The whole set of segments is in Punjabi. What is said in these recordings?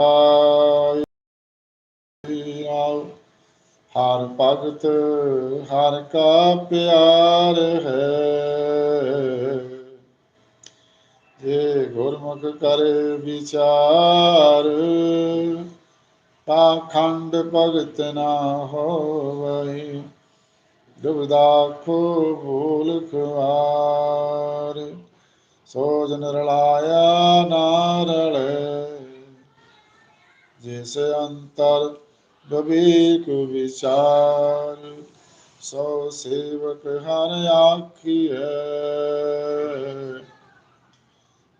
ਆਓ ਹਰ ਭਗਤ, ਹਰ ਕਾ ਪਿਆਰ ਹੈ। ਜੇ ਗੁਰਮੁਖ ਕਰ ਵਿਚਾਰ ਪਾਖੰਡ ਭਗਤ ਨਾ ਹੋਵਈ ਦੁਬਦਾ ਖੋ ਭੂਲ ਖਵਾਰ ਸੋ ਰਲਾਇਆ ਨਾ ਰਲੇ ਜਿਸ ਅੰਤਰ ਬਬੀਕ ਵਿਚਾਰ, ਸੋ ਸੇਵਕ ਹਰ ਆਖੀਐ।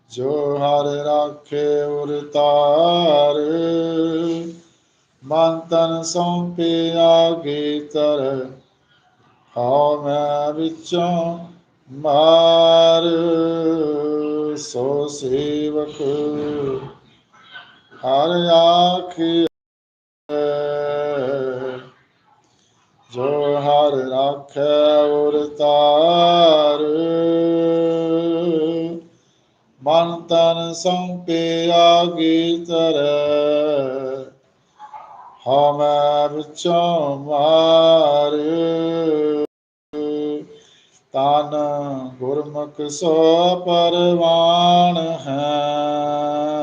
ਜੋ ਹਰ ਰਾਖੇ ਉਰਤਾਰ ਮਨ ਤਨ ਸੌਂਪੇ ਆਗੇ ਤਰ, ਹਉ ਮੈਂ ਵਿੱਚੋਂ ਮਾਰ। ਸੋ ਸੇਵਕ ਹਰ ਆਖੀਐ ਜੋ ਹਰ ਰਾਖੈ ਉਰ ਮਨ ਤਨ ਸੰਪੇ ਆਗੀ ਤਰੈ ਹਮੈ ਵਿਚੋਂ ਮਾਰ। ਤਨ ਗੁਰਮੁਖ ਸੋ ਪਰਵਾਨ ਹੈ।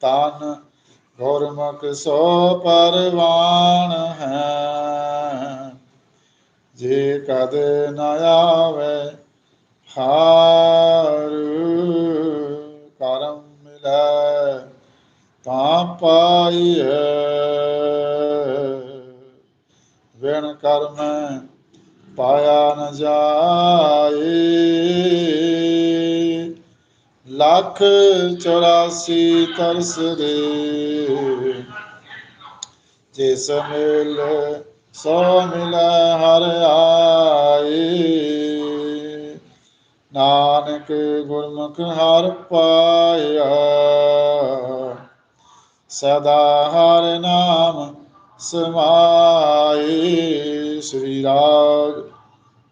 ਤਨ ਗੁਰਮੁਖ ਸੋ ਪਰਵਾਨ ਹੈ। ਜੇ ਕਦੇ ਨ ਆਵੇ ਹਾਰ ਕਰਮ ਮਿਲੈ, ਤਾਂ ਪਾਈਐ ਵਿਣ ਕਰਮ ਪਾਇਆ ਨ ਜਾਏ। ਲੱਖ 84 ਤਰਸ ਦੇ। ਜਿਸ ਮਿਲ, ਸੋ ਮਿਲ ਹਰ ਆਏ। ਨਾਨਕ ਗੁਰਮੁਖ ਹਰ ਪਾਇਆ। ਸਦਾ ਹਰ ਨਾਮ ਸਮਾਏ। ਸ੍ਰੀ ਰਾਗ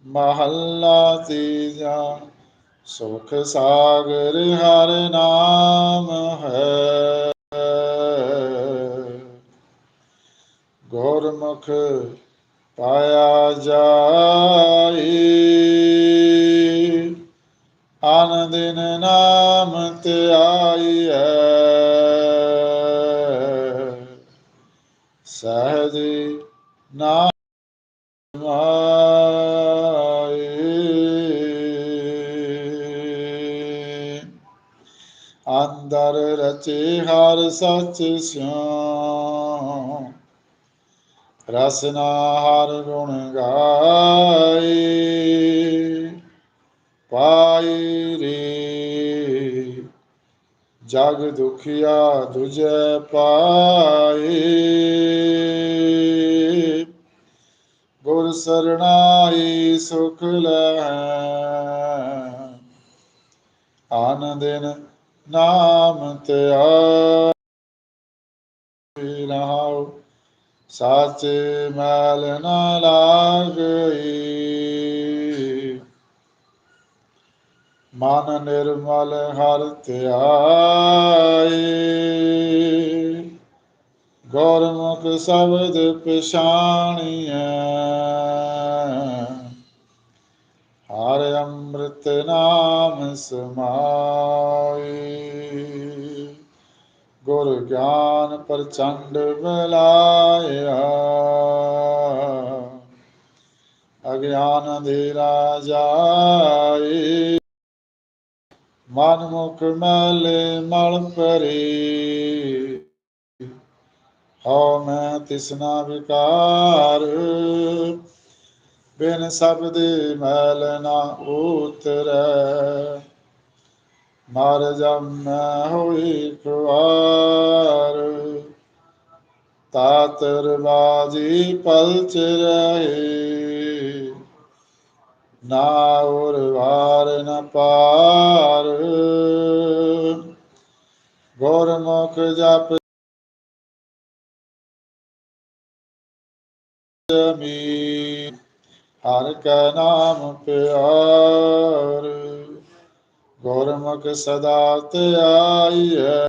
ਮਹੱਲਾ ਤੀਜਾ। ਸੁਖ ਸਾਗਰ ਹਰ ਨਾਮ ਹੈ। ਗੁਰਮੁਖ ਪਾਇਆ ਜਾਈ ਆਨ ਦਿਨ ਨਾਮ ਹੈ। ਸਹਜ ਨਾਮ ਅੰਦਰ ਰਚੇ ਹਰ ਸੱਚ ਸਿਉ ਰਸਨਾ ਹਰ ਗੁਣ ਗਾਏ ਪਾਈ ਰੇ। ਜਗ ਦੁਖੀਆ ਦੁਜੈ ਪਾਏ। ਗੁਰ ਸਰਣਾਈ ਸੁਖ ਲੈ। ਆਨੰਦਿਨ ਨਾਮ ਧਿਆਈ ਰਹਾਉ ਸਾਚੇ ਮੈਲ ਨ ਲਾਗਈ। ਮਨ ਨਿਰਮਲ ਹਰ ਧਿਆਏ ਗੁਰਮੁਖ ਸ਼ਬਦ ਪਛਾਣੀਐ। ਹਰ ਅੰਮ੍ਰਿਤ ਨਾਮ ਸਮਾਏ ਗੁਰ ਗਿਆਨ ਪ੍ਰਚੰਡ ਬਲਾਇਆ ਅਗਿਆਨ ਅੰਧੇਰਾ ਜਾਏ ਮਨ ਮੁਖ ਮੈਲੇ ਮਲ ਪਰੇ ਹਉ ਮੈਂ ਤਿਸਨਾ ਵਿਕਾਰ ਬਿਨ ਸ਼ਬਦ ਮੈਲ ਨਾ ਉਤਰੈ। ਮਾਰ ਜਮੈ ਹੋਈ ਖੁਆਰ, ਤਾਤਰ ਬਾਜੀ ਪਲਚ ਰਹੇ। ਨਾ ਉਰ ਵਾਰ ਨ ਪਾਰ, ਗੁਰਮੁਖ ਜਪ ਜਮੀ ਹਰ ਕਾ ਨਾਮ ਪਿਆਰ ਗੁਰਮੁਖ ਸਦਾ ਧਿਆਈਐ